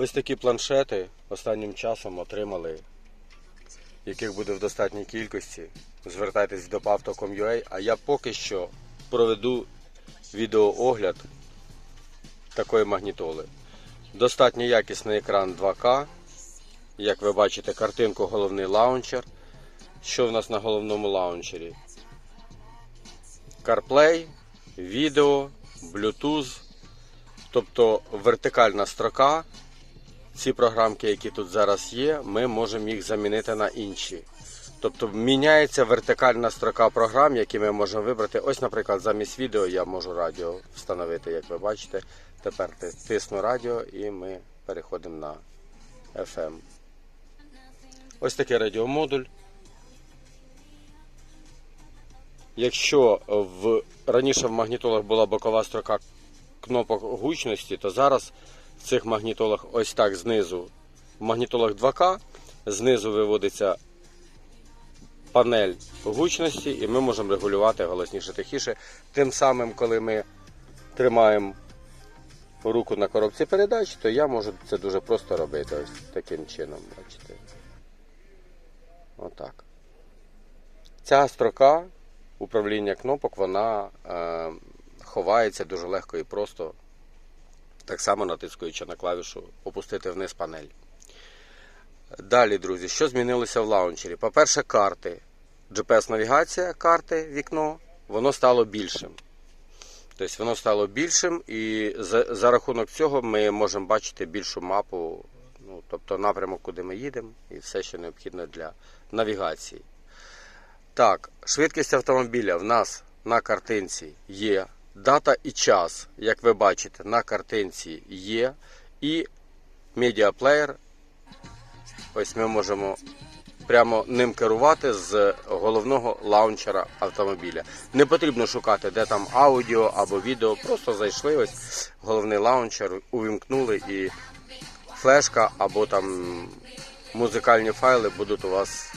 Ось такі планшети останнім часом отримали, яких буде в достатній кількості. Звертайтесь до pavto.com.ua, а я поки що проведу відеоогляд такої магнітоли. Достатньо якісний екран 2К. Як ви бачите, картинку головний лаунчер. Що в нас на головному лаунчері? CarPlay, відео, Bluetooth, тобто вертикальна строка. Ці програмки, які тут зараз є, ми можемо їх замінити на інші. Тобто міняється вертикальна строка програм, які ми можемо вибрати. Ось, наприклад, замість відео я можу радіо встановити, як ви бачите. Тепер тисну радіо і ми переходимо на FM. Ось такий радіомодуль. Якщо в раніше в магнітолах була бокова строка кнопок гучності, то зараз в цих магнітолах ось так знизу. В магнітолах 2К знизу виводиться панель гучності, і ми можемо регулювати голосніше тихіше. Тим самим, коли ми тримаємо руку на коробці передач, то я можу це дуже просто робити. Ось таким чином. Бачите. Отак. Ця строка управління кнопок, вона е, ховається дуже легко і просто. Так само натискаючи на клавішу опустити вниз панель. Далі, друзі, що змінилося в лаунчері? По-перше, карти. GPS-навігація, карти, вікно, воно стало більшим. Тобто воно стало більшим, і за, за рахунок цього ми можемо бачити більшу мапу, ну, тобто напрямок, куди ми їдемо, і все, що необхідно для навігації. Так, швидкість автомобіля в нас на картинці є. Дата і час, як ви бачите, на картинці є. І медіаплеєр. Ось ми можемо прямо ним керувати з головного лаунчера автомобіля. Не потрібно шукати, де там аудіо або відео. Просто зайшли ось головний лаунчер, увімкнули і флешка або там музикальні файли будуть у вас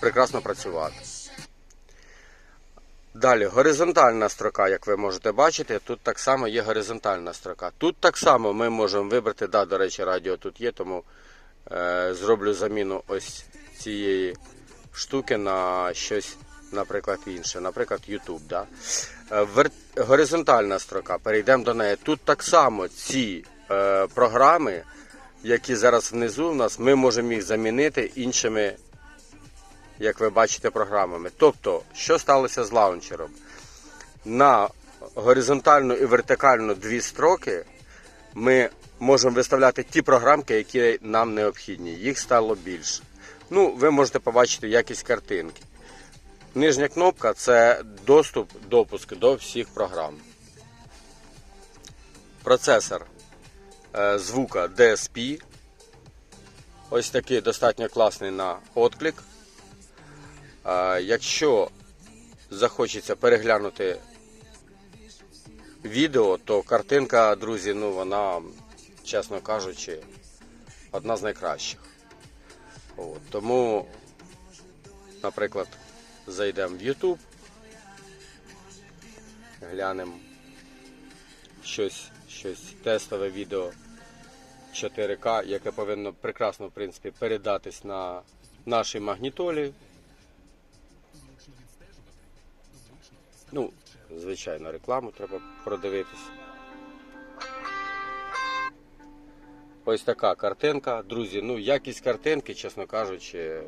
прекрасно працювати. Далі горизонтальна строка, як ви можете бачити, тут так само є горизонтальна строка. Тут так само ми можемо вибрати, да, до речі, радіо тут є, тому е, зроблю заміну ось цієї штуки на щось, наприклад, інше, наприклад, YouTube. Да? Е, вер... Горизонтальна строка, перейдемо до неї. Тут так само ці е, програми, які зараз внизу у нас, ми можемо їх замінити іншими як ви бачите, програмами. Тобто, що сталося з лаунчером? На горизонтальну і вертикальну дві строки ми можемо виставляти ті програмки, які нам необхідні. Їх стало більше. Ну, ви можете побачити якість картинки. Нижня кнопка це доступ, допуск до всіх програм. Процесор е, звука DSP. Ось такий достатньо класний на отклик. Якщо захочеться переглянути відео, то картинка, друзі, ну вона, чесно кажучи, одна з найкращих. От, тому, наприклад, зайдемо в YouTube, глянемо щось, щось тестове відео 4К, яке повинно прекрасно в принципі, передатись на нашій магнітолі. Ну, звичайно, рекламу треба продивитись. Ось така картинка. Друзі, ну якість картинки, чесно кажучи,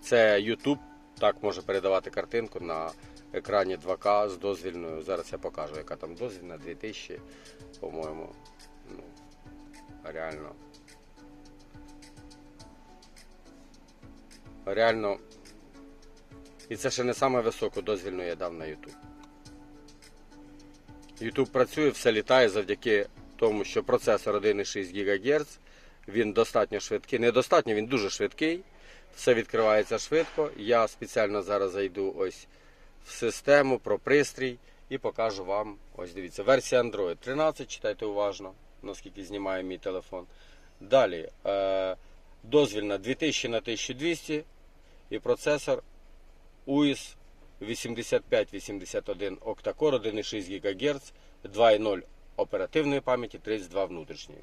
це YouTube так може передавати картинку на екрані 2К з дозвільною. Зараз я покажу, яка там дозвільна, 2000, по-моєму. Ну, реально. Реально. І це ще не саме високу дозвільну я дав на YouTube. YouTube працює, все літає завдяки тому, що процесор 1,6 ГГц, він достатньо швидкий. Недостатньо, він дуже швидкий. Все відкривається швидко. Я спеціально зараз зайду ось в систему про пристрій і покажу вам. Ось дивіться, версія Android 13, читайте уважно, наскільки знімає мій телефон. Далі е, дозвільна 2000 на 1200 і процесор UIS 8581 octa-core 1,6 ГГц, 2.0 оперативної пам'яті, 32 внутрішньої.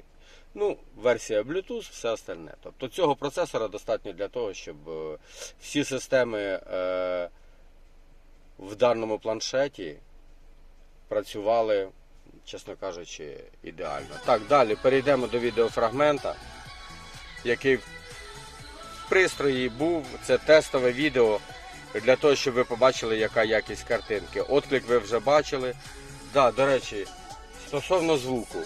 Ну, версія Bluetooth, все остальне. Тобто цього процесора достатньо для того, щоб е, всі системи е, в даному планшеті працювали, чесно кажучи, ідеально. Так, далі перейдемо до відеофрагмента, який в пристрої був. Це тестове відео для того, щоб ви побачили, яка якість картинки. Отклик ви вже бачили. Да, до речі, стосовно звуку.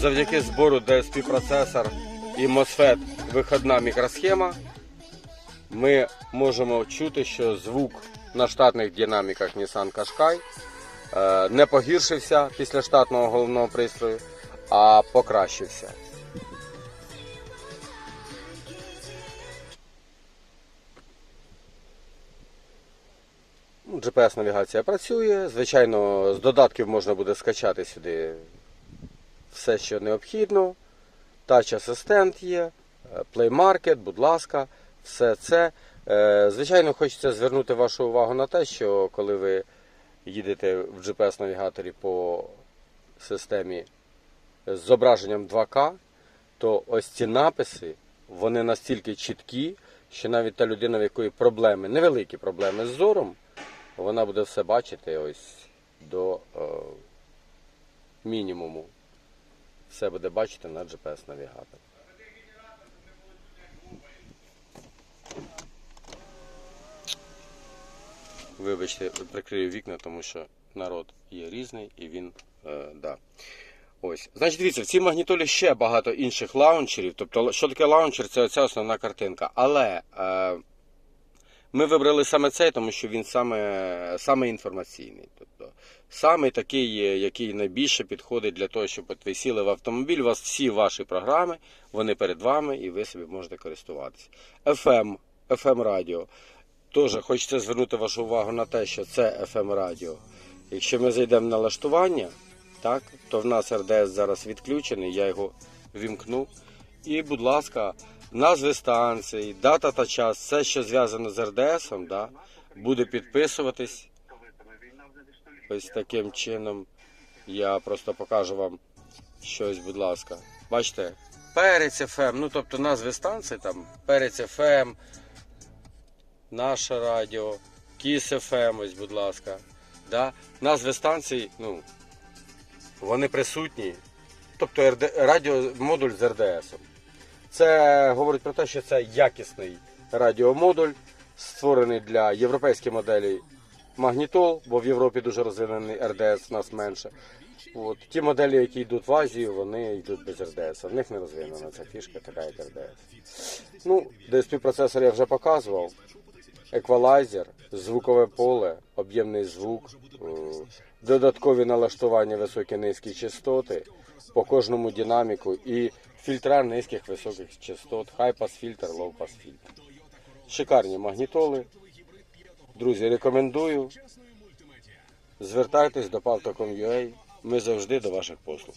Завдяки збору DSP процесор і MOSFET виходна мікросхема, ми можемо чути, що звук на штатних динаміках Nissan Qashqai е, не погіршився після штатного головного пристрою, а покращився. Ну, GPS-навігація працює. Звичайно, з додатків можна буде скачати сюди все, що необхідно. Touch асистент є, е, Play Market, будь ласка, все це. Е, Звичайно, хочеться звернути вашу увагу на те, що коли ви їдете в GPS-навігаторі по системі з зображенням 2К, то ось ці написи вони настільки чіткі, що навіть та людина, в якої проблеми, невеликі проблеми з зором, вона буде все бачити ось до е, мінімуму. Все буде бачити на GPS-навігаторі. Вибачте, прикрию вікна, тому що народ є різний і він. Е, да. Ось. Значить, дивіться, в цій магнітолі ще багато інших лаунчерів. Тобто, що таке лаунчер, це оця основна картинка. Але е, ми вибрали саме цей, тому що він саме, саме інформаційний. Тобто, саме такий, е, який найбільше підходить для того, щоб от ви сіли в автомобіль, у вас всі ваші програми, вони перед вами, і ви собі можете користуватися. FM, FM радіо. Теж хочеться звернути вашу увагу на те, що це FM радіо. Якщо ми зайдемо в налаштування, так, то в нас РДС зараз відключений, я його вімкну. І, будь ласка, назви станцій, дата та час, все, що зв'язано з РДС, да, буде підписуватись. Ось таким чином. Я просто покажу вам щось, будь ласка. Бачите, перець FM, ну тобто назви станцій, там перець FM, наше радіо, Кіс FM, ось, будь ласка. Да? Назви станцій, ну, вони присутні. Тобто радіомодуль з РДС. Це говорить про те, що це якісний радіомодуль, створений для європейських моделей магнітол, бо в Європі дуже розвинений РДС, в нас менше. От. Ті моделі, які йдуть в Азію, вони йдуть без РДС. В них не розвинена ця фішка, така як РДС. Ну, DSP процесор я вже показував. Еквалайзер, звукове поле, об'ємний звук, е, додаткові налаштування високі низькі частоти по кожному динаміку і фільтра низьких високих частот, хай-пас фільтр, лоу-пас фільтр. Шикарні магнітоли. Друзі, рекомендую. Звертайтесь до Pavtocom.ua. Ми завжди до ваших послуг.